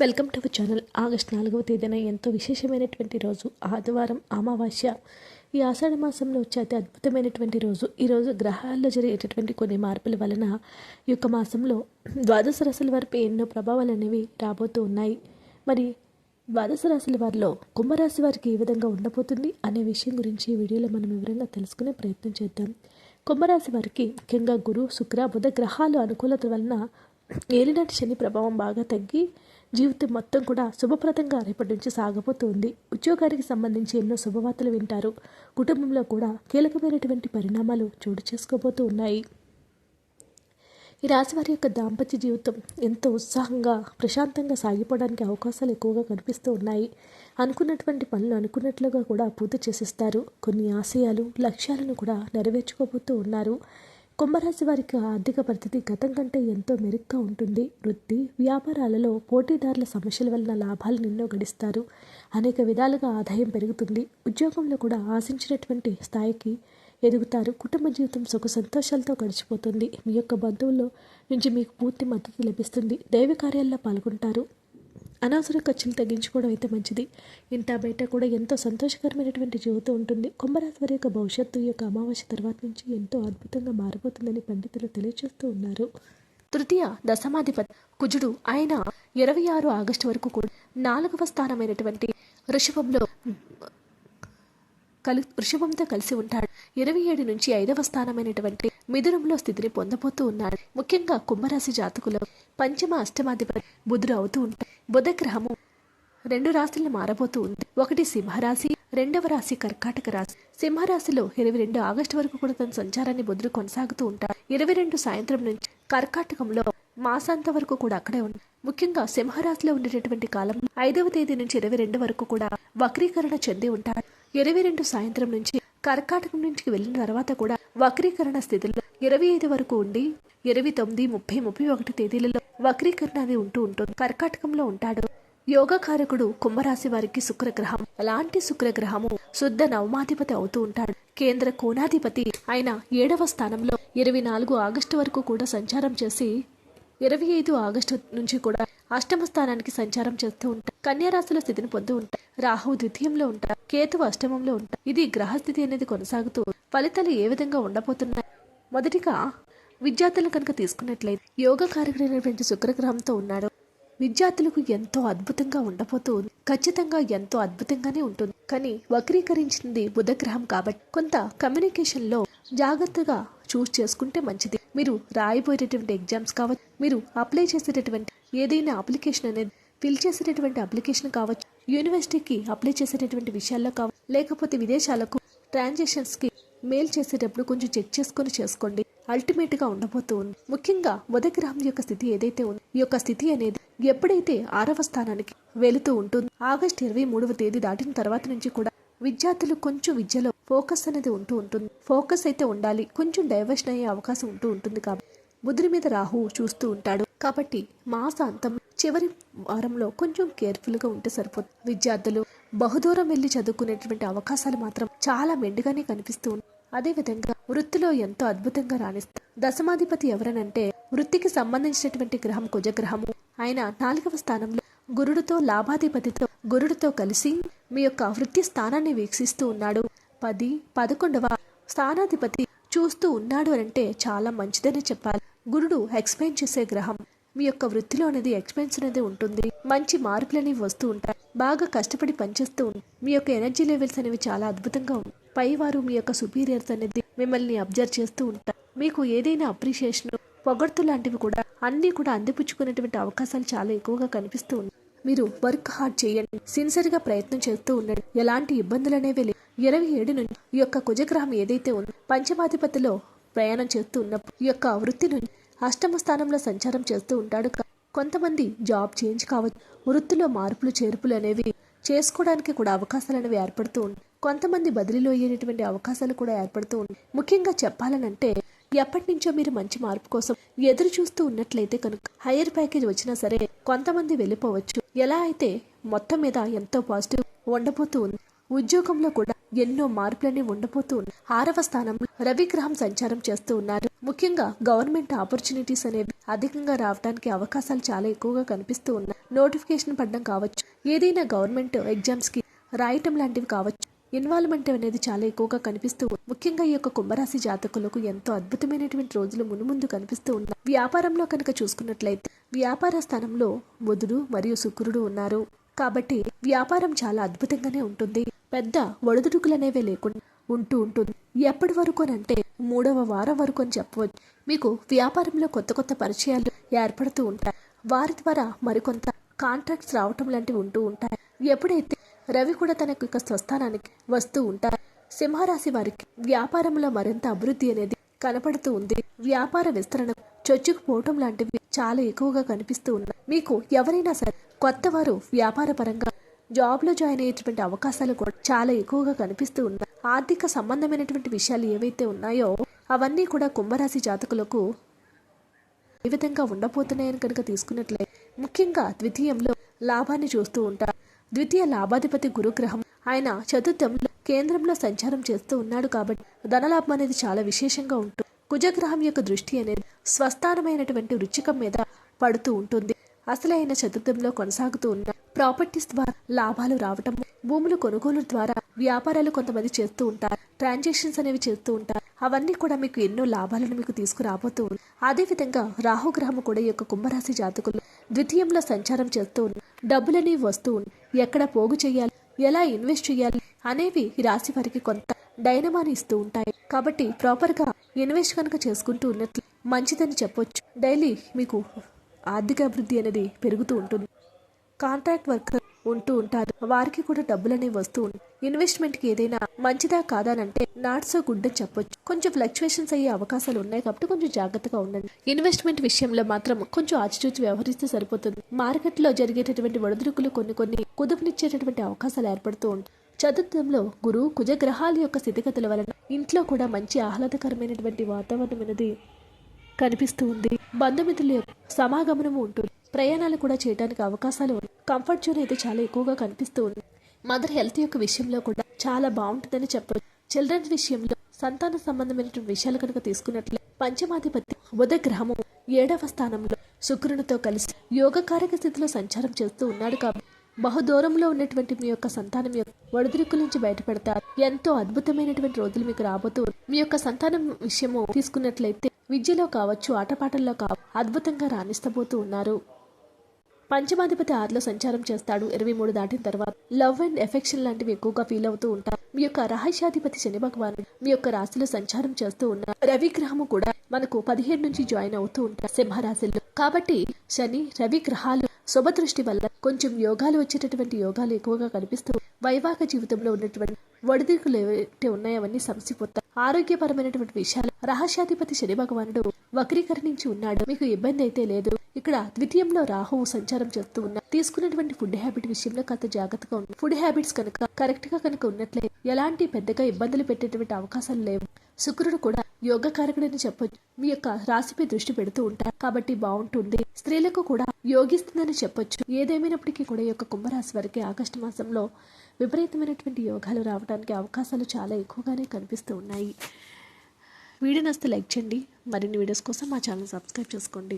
Welcome to our channel. August నాలుగవ తేదీన ఎంతో విశేషమైనటువంటి రోజు ఆదివారం అమావాస్య. ఈ ఆషాఢ మాసంలో వచ్చే అతి అద్భుతమైనటువంటి రోజు. ఈరోజు గ్రహాల్లో జరిగేటటువంటి కొన్ని మార్పుల వలన ఈ యొక్క మాసంలో ద్వాదశ రాశుల వారిపై ఎన్నో ప్రభావాలు అనేవి రాబోతూ ఉన్నాయి. మరి ద్వాదశ రాశుల వారిలో కుంభరాశి వారికి ఏ విధంగా ఉండబోతుంది అనే విషయం గురించి ఈ వీడియోలో మనం వివరంగా తెలుసుకునే ప్రయత్నం చేద్దాం. కుంభరాశి వారికి ముఖ్యంగా గురు శుక్ర బుధ గ్రహాలు అనుకూలత వలన ఏలినాటి శని ప్రభావం బాగా తగ్గి జీవితం మొత్తం కూడా శుభప్రదంగా రేపటి నుంచి సాగబోతోంది. ఉద్యోగానికి సంబంధించి ఎన్నో శుభవార్తలు వింటారు. కుటుంబంలో కూడా కీలకమైనటువంటి పరిణామాలు చోటు చేసుకోబోతూ ఉన్నాయి. ఈ రాశివారి యొక్క దాంపత్య జీవితం ఎంతో ఉత్సాహంగా ప్రశాంతంగా సాగిపోవడానికి అవకాశాలు ఎక్కువగా కనిపిస్తూ ఉన్నాయి. అనుకున్నటువంటి పనులు అనుకున్నట్లుగా కూడా పూర్తి చేసిస్తారు. కొన్ని ఆశయాలు లక్ష్యాలను కూడా నెరవేర్చుకోబోతూ ఉన్నారు. కుంభరాశి వారికి ఆర్థిక పరిస్థితి గతం కంటే ఎంతో మెరుగ్గా ఉంటుంది. వృత్తి వ్యాపారాలలో పోటీదారుల సమస్యల వలన లాభాలు నిన్నో గడిస్తారు. అనేక విధాలుగా ఆదాయం పెరుగుతుంది. ఉద్యోగంలో కూడా ఆశించినటువంటి స్థాయికి ఎదుగుతారు. కుటుంబ జీవితం సుఖ సంతోషాలతో గడిచిపోతుంది. మీ యొక్క బంధువుల్లో నుంచి మీకు పూర్తి మద్దతు లభిస్తుంది. దైవ కార్యాల్లో పాల్గొంటారు. అనవసర ఖర్చులు తగ్గించుకోవడం అయితే మంచిది. ఇంత బయట కూడా ఎంతో సంతోషకరమైనటువంటి జీవితం ఉంటుంది. కుంభరాశి వారి యొక్క భవిష్యత్తు యొక్క అమావాస్య తర్వాత నుంచి ఎంతో అద్భుతంగా మారిపోతుందని పండితులు తెలియజేస్తూ ఉన్నారు. తృతీయ దశమాధిపతి కుజుడు ఆయన ఇరవై ఆరు ఆగస్టు వరకు కూడా నాలుగవ స్థానమైనటువంటి వృషభంలో కలి వృషభంతో కలిసి ఉంటాడు. ఇరవై ఏడు నుంచి ఐదవ స్థానమైనటువంటి మిథునంలో స్థితిని పొందబోతూ ఉన్నాడు. ముఖ్యంగా కుంభరాశి జాతకులు పంచమ అష్టమాధిపతి బుధుడు అవుతూ ఉంటాడు. బుధగ్రహము రెండు రాశులను మారబోతూ ఉంది. ఒకటి సింహరాశి రెండవ రాశి కర్కాటక రాశి. సింహరాశిలో ఇరవై రెండు ఆగస్టు వరకు కూడా తన సంచారాన్ని బుధుడు కొనసాగుతూ ఉంటాడు. ఇరవై రెండు సాయంత్రం నుంచి కర్కాటకంలో మాసాంత వరకు కూడా అక్కడే ఉంది ముఖ్యంగా సింహరాశిలో ఉండేటటువంటి కాలం ఐదవ తేదీ నుంచి ఇరవై రెండు వరకు కూడా వక్రీకరణ చెంది ఉంటాడు. ఇరవై రెండు సాయంత్రం నుంచి కర్కాటకం నుంచి వెళ్ళిన తర్వాత కూడా వక్రీకరణ స్థితిలో ఇరవై ఐదు వరకు ఉండి ఇరవై తొమ్మిది ముప్పై ముప్పై ఒకటి తేదీలలో వక్రీకరణ అనేది ఉంటూ ఉంటుంది కర్కాటకంలో ఉంటాడు. యోగకారకుడు కుంభరాశి వారికి శుక్రగ్రహం. అలాంటి శుక్రగ్రహము శుద్ధ నవమాధిపతి అవుతూ ఉంటాడు. కేంద్ర కోణాధిపతి అయిన ఏడవ స్థానంలో ఇరవై నాలుగు ఆగస్టు వరకు కూడా సంచారం చేసి ఇరవై ఐదు ఆగస్టు నుంచి కూడా అష్టమ స్థానానికి సంచారం చేస్తూ ఉంటారు కన్యారాశిలో స్థితిని పొంది ఉంటారు రాహు ద్వితీయంలో ఉంటారు కేతువు అష్టమంలో ఉంటారు ఇది గ్రహస్థితి అనేది కొనసాగుతూ ఫలితాలు ఏ విధంగా ఉండబోతున్నాయి? మొదటిగా విద్యార్థులు కనుక తీసుకున్నట్లయితే యోగ కారకుడైనటువంటి శుక్రగ్రహంతో ఉన్నాడు. విద్యార్థులకు ఎంతో అద్భుతంగా ఉండబోతూ ఉంది. ఖచ్చితంగా ఎంతో అద్భుతంగానే ఉంటుంది. కానీ వక్రీకరించింది బుధగ్రహం కాబట్టి కొంత కమ్యూనికేషన్లో జాగ్రత్తగా చూస్ చేసుకుంటే మంచిది. మీరు రాయబోయేటటువంటి ఎగ్జామ్స్ కావచ్చు మీరు అప్లై చేసేటటువంటి ఏదైనా అప్లికేషన్ అనేది ఫిల్ చేసేటటువంటి అప్లికేషన్ కావచ్చు యూనివర్సిటీకి అప్లై చేసేటటువంటి విషయాల్లో కావచ్చు లేకపోతే విదేశాలకు ట్రాన్సాక్షన్స్కి మెయిల్ చేసేటప్పుడు కొంచెం చెక్ చేసుకొని చేసుకోండి. అల్టిమేట్గా ఉండబోతూ ఉంది ముఖ్యంగా మొదటి గ్రహం యొక్క స్థితి ఏదైతే ఉంది ఈ యొక్క స్థితి అనేది ఎప్పుడైతే ఆరవ స్థానానికి వెళుతూ ఉంటుంది ఆగస్ట్ ఇరవై మూడవ తేదీ దాటిన తర్వాత నుంచి కూడా విద్యార్థులు కొంచెం విద్యలో ఫోకస్ అనేది ఉంటూ ఉంటుంది. ఫోకస్ అయితే ఉండాలి. కొంచెం డైవర్షన్ అయ్యే అవకాశం ఉంటూ ఉంటుంది కాబట్టి బుధుడి మీద రాహు చూస్తూ ఉంటాడు. కాబట్టి మాసాంతం చివరి వారంలో కొంచెం కేర్ఫుల్గా ఉంటే సరిపోతుంది. విద్యార్థులు బహుదూరం వెళ్ళి చదువుకునేటువంటి అవకాశాలు మాత్రం చాలా మెండుగానే కనిపిస్తూ ఉన్నాయి. అదేవిధంగా వృత్తిలో ఎంతో అద్భుతంగా రాణిస్తారు దశమాధిపతి ఎవరనంటే వృత్తికి సంబంధించినటువంటి గ్రహం కుజగ్రహము. ఆయన నాలుగవ స్థానంలో గురుడితో లాభాధిపతితో గురుడితో కలిసి మీ యొక్క వృత్తి స్థానాన్ని వీక్షిస్తూ ఉన్నాడు. పది పదకొండవ స్థానాధిపతి చూస్తూ ఉన్నాడు అంటే చాలా మంచిదని చెప్పాలి. గురుడు ఎక్స్ప్లెయిన్ చేసే గ్రహం మీ యొక్క వృత్తిలో అనేది ఎక్స్పెన్స్ అనేది ఉంటుంది. మంచి మార్పులు అనేవి వస్తూ ఉంటాయి. బాగా కష్టపడి పనిచేస్తూ ఉంటాయి మీ యొక్క ఎనర్జీ లెవెల్స్ అనేవి చాలా అద్భుతంగా ఉంటాయి పైవారు మీ యొక్క సుపీరియర్స్ అనేది మిమ్మల్ని అబ్జర్వ్ చేస్తూ ఉంటారు. మీకు ఏదైనా అప్రిషియేషన్ పొగడ్తు లాంటివి కూడా అన్నీ కూడా అందిపుచ్చుకునేటువంటి అవకాశాలు చాలా ఎక్కువగా కనిపిస్తూ ఉన్నాయి. మీరు వర్క్ హార్డ్ చేయండి. సిన్సియర్గా ప్రయత్నం చేస్తూ ఉండండి. ఎలాంటి ఇబ్బందులు అనేవి లేవు. ఇరవై ఏడు నుంచి ఈ యొక్క కుజగ్రహం ఏదైతే ఉందో పంచమాధిపతిలో ప్రయాణం చేస్తూ ఉన్నప్పుడు ఈ యొక్క వృత్తి నుండి అష్టమ స్థానంలో సంచారం చేస్తూ ఉంటాడు. కొంతమంది జాబ్ చేంజ్ కావచ్చు. వృత్తిలో మార్పులు చేర్పులు అనేవి చేసుకోవడానికి కూడా అవకాశాలు అనేవి ఏర్పడుతూ ఉంటాయి. కొంతమంది బదిలీలో అయ్యేటటువంటి అవకాశాలు కూడా ఏర్పడుతూ ఉన్నాయి. ముఖ్యంగా చెప్పాలనంటే ఎప్పటి నుంచో మీరు మంచి మార్పు కోసం ఎదురు చూస్తూ ఉన్నట్లయితే కనుక హైయర్ ప్యాకేజ్ వచ్చినా సరే కొంతమంది వెళ్ళిపోవచ్చు. ఎలా అయితే మొత్తం మీద ఎంతో పాజిటివ్ ఉండబోతూ ఉంది. ఉద్యోగంలో కూడా ఎన్నో మార్పులని ఉండబోతూ ఉన్నాయి. ఆరవ స్థానంలో రవిగ్రహం సంచారం చేస్తూ ఉన్నారు. ముఖ్యంగా గవర్నమెంట్ ఆపర్చునిటీస్ అనేవి అధికంగా రావడానికి అవకాశాలు చాలా ఎక్కువగా కనిపిస్తూ ఉన్నాయి. నోటిఫికేషన్ పడడం కావచ్చు ఏదైనా గవర్నమెంట్ ఎగ్జామ్స్కి రాయటం లాంటివి కావచ్చు. ఇన్వాల్వ్మెంట్ అనేది చాలా ఎక్కువగా కనిపిస్తూ ముఖ్యంగా ఈ యొక్క కుంభరాశి జాతకులకు ఎంతో అద్భుతమైనటువంటి రోజులు మునుముందు కనిపిస్తూ ఉన్నాయి. వ్యాపారంలో కనుక చూసుకున్నట్లయితే వ్యాపార స్థానంలో బుధుడు మరియు శుక్రుడు ఉన్నారు. కాబట్టి వ్యాపారం చాలా అద్భుతంగానే ఉంటుంది. పెద్ద ఒడిదుడుకులు లేకుండా ఉంటూ ఉంటుంది. ఎప్పటి వరకు అని అంటే మూడవ వారం వరకు అని చెప్పవచ్చు. మీకు వ్యాపారంలో కొత్త కొత్త పరిచయాలు ఏర్పడుతూ ఉంటాయి. వారి ద్వారా మరికొంత కాంట్రాక్ట్స్ రావటం లాంటివి ఉంటూ ఉంటాయి. ఎప్పుడైతే రవి కూడా తనకు ఇక స్వస్థానానికి వస్తూ ఉంటారు. సింహరాశి వారికి వ్యాపారంలో మరింత అభివృద్ధి అనేది కనపడుతూ ఉంది. వ్యాపార విస్తరణ చొచ్చుకుపోవటం లాంటివి చాలా ఎక్కువగా కనిపిస్తూ ఉన్నాయి. మీకు ఎవరైనా సరే కొత్త వారు వ్యాపార పరంగా జాబ్లో జాయిన్ అయ్యేటువంటి అవకాశాలు కూడా చాలా ఎక్కువగా కనిపిస్తూ ఉన్నాయి. ఆర్థిక సంబంధమైనటువంటి విషయాలు ఏవైతే ఉన్నాయో అవన్నీ కూడా కుంభరాశి జాతకులకు ఏ విధంగా ఉండబోతున్నాయని కనుక తీసుకున్నట్లే ముఖ్యంగా ద్వితీయంలో లాభాన్ని చూస్తూ ఉంటారు. ద్వితీయ లాభాధిపతి గురుగ్రహం. ఆయన చతుర్థంలో కేంద్రంలో సంచారం చేస్తూ ఉన్నాడు కాబట్టి ధనలాభం అనేది చాలా విశేషంగా ఉంటుంది. కుజగ్రహం యొక్క దృష్టి అనేది స్వస్థానమైనటువంటి రుచికం మీద పడుతూ ఉంటుంది. అసలైన చతుర్థంలో కొనసాగుతూ ఉన్న ప్రాపర్టీస్ ద్వారా లాభాలు రావటం భూములు కొనుగోలు ద్వారా వ్యాపారాలు కొంతమంది చేస్తూ ఉంటారు ట్రాన్సాక్షన్స్ అనేవి చేస్తూ ఉంటారు. అవన్నీ కూడా మీకు ఎన్నో లాభాలను మీకు తీసుకురాబోతూ అదేవిధంగా రాహుగ్రహం కూడా ఈ యొక్క కుంభరాశి జాతకులు ద్వితీయంలో సంచారం చేస్తూ డబ్బులని డబ్బులనేవి వస్తూ ఎక్కడ పోగు చేయాలి ఎలా ఇన్వెస్ట్ చేయాలి అనేవి ఈ రాశి వారికి కొంత డైనమాని ఇస్తూ ఉంటాయి. కాబట్టి ప్రాపర్గా ఇన్వెస్ట్ కనుక చేసుకుంటూ ఉన్నట్లు మంచిదని చెప్పొచ్చు. డైలీ మీకు ఆర్థిక అభివృద్ధి అనేది పెరుగుతూ ఉంటుంది. కాంట్రాక్ట్ వర్కర్ ఉంటూ ఉంటారు. వారికి కూడా డబ్బులనేవి వస్తూ ఉంటాయి ఇన్వెస్ట్మెంట్కి ఏదైనా మంచిదా కాదా అంటే నాట్ సో గుడ్ అని చెప్పొచ్చు. కొంచెం ఫ్లక్చువేషన్స్ అయ్యే అవకాశాలు ఉన్నాయి కాబట్టి కొంచెం జాగ్రత్తగా ఉండండి. ఇన్వెస్ట్మెంట్ విషయంలో మాత్రం కొంచెం ఆచితూచి వ్యవహరిస్తే సరిపోతుంది. మార్కెట్లో జరిగేటటువంటి ఒడిదుడుకులు కొన్ని కొన్ని కుదుపునిచ్చేటటువంటి అవకాశాలు ఏర్పడుతూ ఉంటాయి. చతుర్థంలో గురు కుజగ్రహాల యొక్క స్థితిగతుల వలన ఇంట్లో కూడా మంచి ఆహ్లాదకరమైనటువంటి వాతావరణం అనేది కనిపిస్తూ ఉంది. బంధుమిత్రుల యొక్క సమాగమనము ఉంటుంది. ప్రయాణాలు కూడా చేయడానికి అవకాశాలు ఉన్నాయి. కంఫర్ట్ జోన్ అయితే చాలా ఎక్కువగా కనిపిస్తూ ఉంది. మదర్ హెల్త్ యొక్క విషయంలో కూడా చాలా బాగుంటుందని చెప్పవచ్చు చిల్డ్రన్స్ విషయంలో సంతాన సంబంధమైనటువంటి విషయాలు కనుక తీసుకున్నట్లే పంచమాధిపతి ఉదయ గ్రహము ఏడవ స్థానంలో శుక్రునితో కలిసి యోగకారక స్థితిలో సంచారం చేస్తూ ఉన్నాడు కాబట్టి బహుదూరంలో ఉన్నటువంటి మీ యొక్క సంతానం యొక్క ఒడిదుడుకుల నుంచి బయటపడతారు. ఎంతో అద్భుతమైనటువంటి రోజులు మీకు రాబోతూ మీ యొక్క సంతానం విషయము తీసుకున్నట్లయితే విద్యలో కావచ్చు ఆటపాటల్లో కావచ్చు అద్భుతంగా రాణిస్తబోతూ ఉన్నారు. పంచమాధిపతి ఆరులో సంచారం చేస్తాడు. ఇరవై మూడు దాటిన తర్వాత లవ్ అండ్ ఎఫెక్షన్ లాంటివి ఎక్కువగా ఫీల్ అవుతూ ఉంటారు. మీ యొక్క రహస్యాధిపతి శని భగవానుడు మీ యొక్క రాశిలో సంచారం చేస్తూ ఉన్నారు రవి గ్రహము కూడా మనకు పదిహేడు నుంచి జాయిన్ అవుతూ ఉంటారు సింహరాశిలో. కాబట్టి శని రవి గ్రహాలు శుభ దృష్టి వల్ల కొంచెం యోగాలు వచ్చేటటువంటి యోగాలు ఎక్కువగా కనిపిస్తూ వైవాహిక జీవితంలో ఉన్నటువంటి ఒడిదిరుకులు ఏవైతే ఉన్నాయో అవన్నీ సమసిపోతాయి. ఆరోగ్యపరమైనటువంటి విషయాలు. రహస్యాధిపతి శని భగవానుడు వక్రీకరణించి ఉన్నాడు. మీకు ఇబ్బంది అయితే లేదు. ఇక్కడ ద్వితీయంలో రాహువు సంచారం చేస్తూ ఉన్నా తీసుకున్నటువంటి ఫుడ్ హ్యాబిట్ విషయంలో కాస్త జాగ్రత్తగా ఉంది ఫుడ్ హ్యాబిట్స్ కనుక కరెక్ట్గా కనుక ఉన్నట్లే ఎలాంటి పెద్దగా ఇబ్బందులు పెట్టేటువంటి అవకాశాలు లేవు. శుక్రుడు కూడా యోగ కారకుడని చెప్పొచ్చు. మీ యొక్క రాశిపై దృష్టి పెడుతూ ఉంటారు. కాబట్టి బాగుంటుంది. స్త్రీలకు కూడా యోగిస్తుందని చెప్పొచ్చు. ఏదేమైనప్పటికీ కూడా ఈ యొక్క కుంభరాశి వారికి ఆగస్టు మాసంలో విపరీతమైనటువంటి యోగాలు రావడానికి అవకాశాలు చాలా ఎక్కువగానే కనిపిస్తూ ఉన్నాయి. వీడియో నస్తే లైక్ చేయండి. మరిన్ని వీడియోస్ కోసం మా ఛానల్ సబ్స్క్రైబ్ చేసుకోండి.